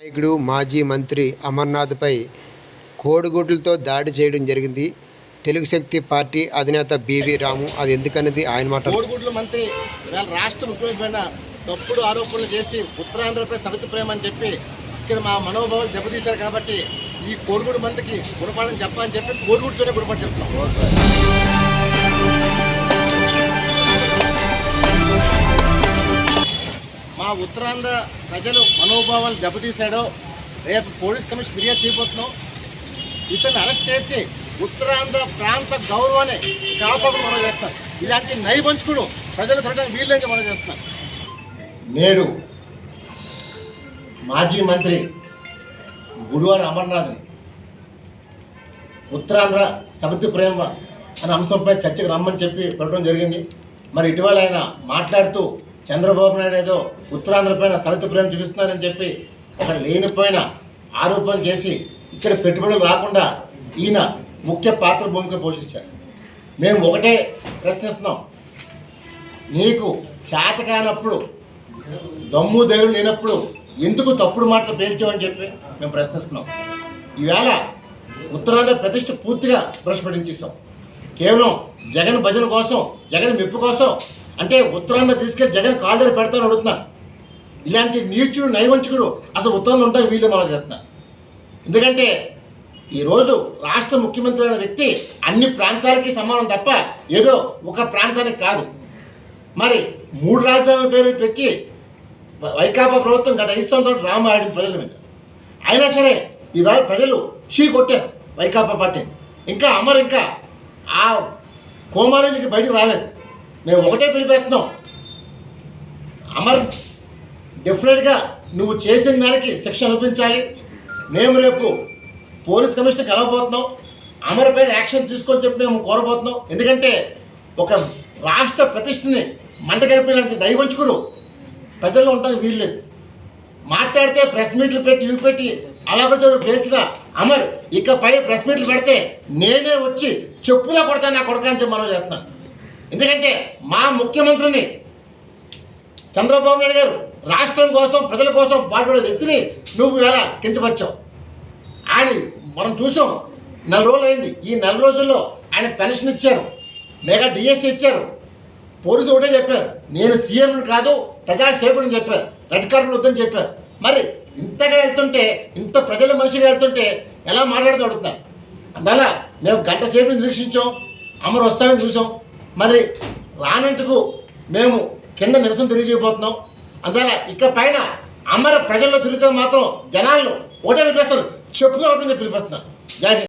నాయకుడు మాజీ మంత్రి అమర్నాథ్పై కోడిగుడ్లతో దాడి చేయడం జరిగింది. తెలుగు శక్తి పార్టీ అధినేత బీవీ రాము అది ఎందుకన్నది ఆయన మాట కోడిగుడ్ల మంత్రి ఇవాళ రాష్ట్ర ముఖ్యమంత్రి తప్పుడు ఆరోపణలు చేసి ఉత్తరాంధ్రపై సవిత ప్రేమ అని చెప్పి ఇక్కడ మా మనోభావాలు దెబ్బతీశారు కాబట్టి ఈ కోడిగుడు మందికి గుణపాఠం చెప్పని చెప్పి కోడిగుడితోనే గుణపాఠం చెప్తున్నాం. మా ఉత్తరాంధ్ర ప్రజలు మనోభావాలు దెబ్బతీశాడో రేపు పోలీస్ కమిషన్ ఫిర్యాదు చేయబోతున్నాం. ఇతన్ని అరెస్ట్ చేసి ఉత్తరాంధ్ర ప్రాంత గౌరవాన్ని కాపాడు మనం చేస్తాం ఇలాంటి నైబంచుకుడు ప్రజలు తిరగడానికి వీళ్ళని మనం చేస్తాం నేడు మాజీ మంత్రి గుడివారి అమర్నాథ్ని ఉత్తరాంధ్ర సమితి ప్రేమ అనే అంశంపై చర్చకు రమ్మని చెప్పి పెట్టడం జరిగింది. మరి ఇటీవల ఆయన మాట్లాడుతూ చంద్రబాబు నాయుడు ఏదో ఉత్తరాంధ్రపైన సవిత ప్రేమ చూపిస్తున్నారని చెప్పి ఒక లేనిపోయిన ఆరోపణ చేసి ఇక్కడ పెట్టుబడులు రాకుండా ఈయన ముఖ్య పాత్ర భూమిక పోషించారు. మేము ఒకటే ప్రశ్నిస్తున్నాం. నీకు చేత కానప్పుడు దమ్ము ధైర్యం లేనప్పుడు ఎందుకు తప్పుడు మాటలు పేల్చావని చెప్పి మేము ప్రశ్నిస్తున్నాం. ఈవేళ ఉత్తరాంధ్ర ప్రతిష్ట పూర్తిగా భ్రష్పడించేసాం కేవలం జగన్ భజన కోసం జగన్ మెప్పు కోసం అంటే ఉత్తరాంధ్ర తీసుకెళ్ళి జగన్ కాళ్ళ దగ్గర పెడతాను అడుగుతున్నా. ఇలాంటి నీచుడు నైవంచుకుడు అసలు ఉత్తరాంధ్ర ఉంటాయి వీళ్ళు మనం చేస్తున్నా ఎందుకంటే ఈరోజు రాష్ట్ర ముఖ్యమంత్రి అయిన వ్యక్తి అన్ని ప్రాంతాలకి సమానం తప్ప ఏదో ఒక ప్రాంతానికి కాదు. మరి మూడు రాజధానుల పేరు పెట్టి వైకాపా ప్రభుత్వం గత ఐదు సంవత్సరాలు డ్రామా ఆడింది ప్రజల మీద. అయినా సరే ఈవేళ ప్రజలు చీ కొట్టారు వైకాపా పార్టీ ఇంకా అమర్ ఇంకా ఆ కోమా బయటకు రాలేదు. మేము ఒకటే పిలిపేస్తున్నాం. అమర్ డెఫినెట్గా నువ్వు చేసిన దానికి శిక్ష అనిపించాలి. మేము రేపు పోలీస్ కమిషనర్ కలవబోతున్నాం అమర్ పైన యాక్షన్ తీసుకొని చెప్పి మేము కోరబోతున్నాం. ఎందుకంటే ఒక రాష్ట్ర ప్రతిష్టని మంట కలిపిలాంటి నైవంచుకుడు ప్రజల్లో ఉండడానికి వీల్లేదు మాట్లాడితే ప్రెస్ మీట్లు పెట్టి ఇవి పెట్టి అలాగే పేర్చిన అమర్ ఇకపై ప్రెస్ మీట్లు పెడితే నేనే వచ్చి చెప్పులా కొడతాను నా కొడతా అని చెప్పి మనం చేస్తున్నాను. ఎందుకంటే మా ముఖ్యమంత్రిని చంద్రబాబు నాయుడు గారు రాష్ట్రం కోసం ప్రజల కోసం పాటుపడే వ్యక్తిని నువ్వు ఎలా కించపరిచావు. ఆయన మనం చూసాం నెల రోజులు అయింది ఈ నెల రోజుల్లో ఆయన పెన్షన్ ఇచ్చారు మెగా డిఎస్సి ఇచ్చారు. పోలీసు ఒకటే చెప్పారు నేను సీఎంని కాదు ప్రజాసేవకుని చెప్పారు. రెడ్ కార్డులు వద్దని చెప్పారు. మరి ఇంతగా వెళ్తుంటే ఇంత ప్రజల మనిషిగా వెళ్తుంటే ఎలా మాట్లాడుతూ అడుగుతాను అందువల్ల మేము గంట సేపు నిరీక్షించాం అమరు వస్తానని చూసాం. మరి రానందుకు మేము కింద నిరసన తెలియజేయబోతున్నాం. అందువల్ల ఇక పైన అమర ప్రజల్లో తిరుగుతాం మాత్రం జనాలను ఒకటే పిలిపిస్తారు చెప్పుకోవాలని చెప్పి పిలిపిస్తున్నాను జై